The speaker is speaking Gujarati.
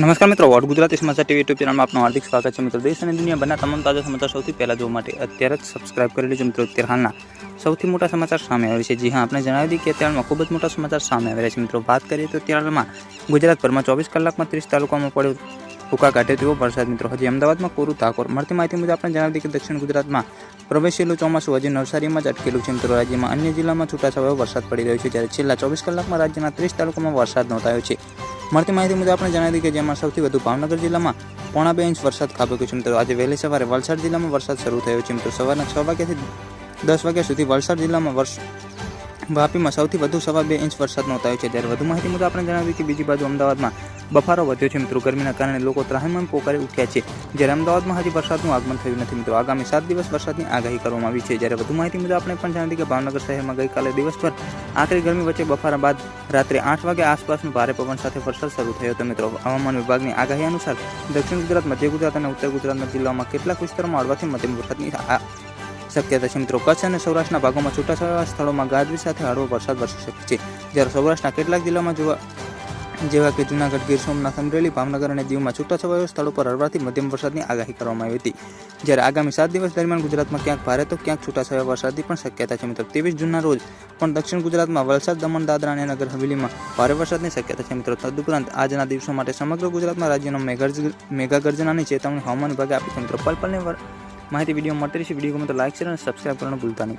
નમસ્કાર મિત્રો, વોટ ગુજરાતી સમાચાર ટીવી યુટ્યુબ ચેનલમાં આપનું હાર્દિક સ્વાગત છે મિત્રો. દેશ અને દુનિયાભરના તમામ તાજા સમાચાર સૌથી પહેલાં જોવા માટે અત્યારે જ સબસ્ક્રાઇબ કરી લેજો મિત્રો. અત્યારે હાલના સૌથી મોટા સમાચાર સામે આવે છે. જી હા, આપણે જણાવી દઈએ કે અત્યારમાં ખૂબ જ મોટા સમાચાર સામે આવ્યા છે મિત્રો. વાત કરીએ તો અત્યારમાં ગુજરાતભરમાં ચોવીસ કલાકમાં ત્રીસ તાલુકામાં પડ્યો ભૂકા કાઢે તેવો વરસાદ મિત્રો. હજી અમદાવાદમાં કોરું તાકોર મળતી માહિતી મુજબ આપણે જણાવી દઈએ કે દક્ષિણ ગુજરાતમાં પ્રવેશેલું ચોમાસું હજી નવસારીમાં જ અટકેલું છે મિત્રો. રાજ્યમાં અન્ય જિલ્લામાં છૂટાછવાયો વરસાદ પડી રહ્યો છે. જ્યારે છેલ્લા ચોવીસ કલાકમાં રાજ્યના ત્રીસ તાલુકામાં વરસાદ નોંધાયો છે. મળતી માહિતી મુજબ આપણે જણાવી દઈએ કે જેમાં સૌથી વધુ ભાવનગર જિલ્લામાં પોણા બે ઇંચ વરસાદ ખાબક્યો છે. મિત્રો, આજે વહેલી સવારે વલસાડ જિલ્લામાં વરસાદ શરૂ થયો છે. મિત્રો, સવારના છ વાગ્યાથી દસ વાગ્યા સુધી વલસાડ જિલ્લામાં વર્ષ વાપીમાં સૌથી વધુ સવા બે ઇંચ વરસાદ નોંધાયો છે. ત્યારે વધુ માહિતી મુજબ આપણે જણાવી કે બીજી બાજુ અમદાવાદમાં બફારો વધ્યો છે મિત્રો. ગરમીના કારણે લોકો ત્રાહિમામ પોકારી ઉઠ્યા છે. જ્યારે અમદાવાદમાં હજી વરસાદનું આગમન થયું નથી મિત્રો. આગામી સાત દિવસ વરસાદની આગાહી કરવામાં આવી છે. જ્યારે વધુ માહિતી મુજબ આપણે પણ જાણીએ કે ભાવનગર શહેરમાં ગઈકાલે દિવસભર આખરી ગરમી વચ્ચે બફારા બાદ રાત્રે આઠ વાગ્યા આસપાસનું ભારે પવન સાથે વરસાદ શરૂ થયો હતો મિત્રો. હવામાન વિભાગની આગાહી અનુસાર દક્ષિણ ગુજરાત, મધ્ય ગુજરાત અને ઉત્તર ગુજરાતના જિલ્લાઓમાં કેટલાક વિસ્તારોમાં હળવાથી મધ્યમ વરસાદની શક્યતા છે મિત્રો. કચ્છ અને સૌરાષ્ટ્રના ભાગોમાં છૂટાછવાયા સ્થળોમાં ગાજવીજ સાથે હળવો વરસાદ વરસી શકે છે. જ્યારે સૌરાષ્ટ્રના કેટલાક જિલ્લામાં જોવા જેવા કે જૂનાગઢ ગીર સોમનાથ અમરેલી ભાવનગર અને દીવમાં છૂટાછવાયો સ્થળો પર હળવાથી મધ્યમ વરસાદની આગાહી કરવામાં આવી હતી. જ્યારે આગામી સાત દિવસ દરમિયાન ગુજરાતમાં ક્યાંક ભારે તો ક્યાંક છૂટાછવાયા વરસાદની પણ શક્યતા છે. મિત્રો, ત્રેવીસ જૂનના રોજ પણ દક્ષિણ ગુજરાતમાં વલસાડ, દમણ, દાદરા અને નગર હવેલીમાં ભારે વરસાદની શક્યતા છે. મિત્રો, તદુપરાંત આજના દિવસો માટે સમગ્ર ગુજરાતમાં રાજ્યનો મેઘાર્જ- મેઘાગર્જનાની ચેતવણી હવામાન વિભાગે આપી છે. મિત્રો, પલ પલની માહિતી વીડિયો મળતી રહેશે. વીડિયો ગમે તો લાઈક, શેર અને સબસ્ક્રાઇબ કરવાનું ભૂલતા નહીં.